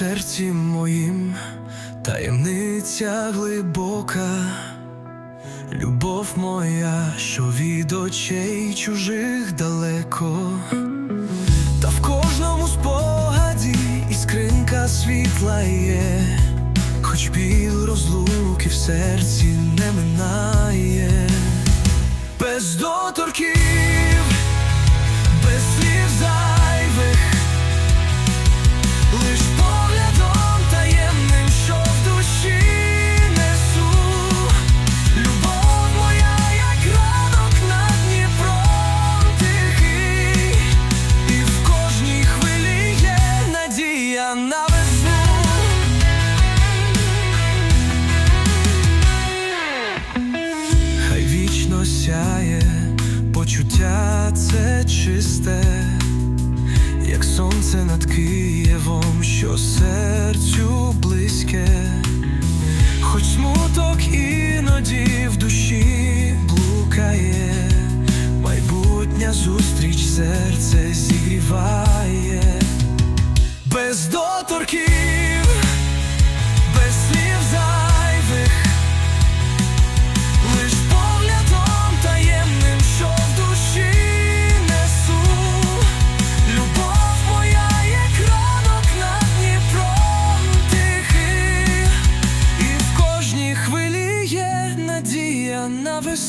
серці моїм таємниця глибока, любов моя, що від очей чужих далеко, та в кожному спогаді іскринка світла є, хоч біль розлуки в серці не минає, без доторків, це чисте як сонце над Києвом, що серцю близьке, хоч смуток іноді в душі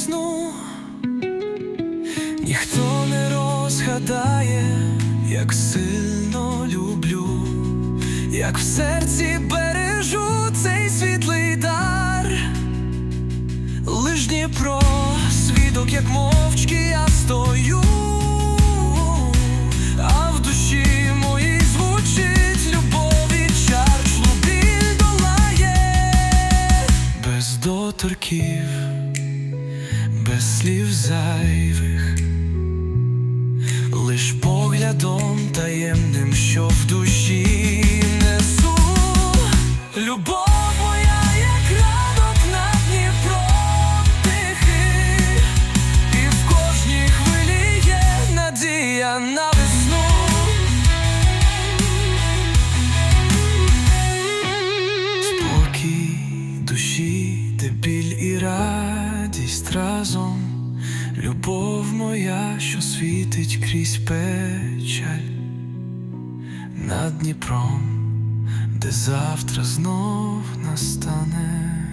весну. Ніхто не розгадає, як сильно люблю, як в серці бережу цей світлий дар. Лиш Дніпро, свідок, як мовчки я стою, а слів зайвих, лиш поглядом таємним, що в душі любов моя, що світить крізь печаль над Дніпром, де завтра знов настане.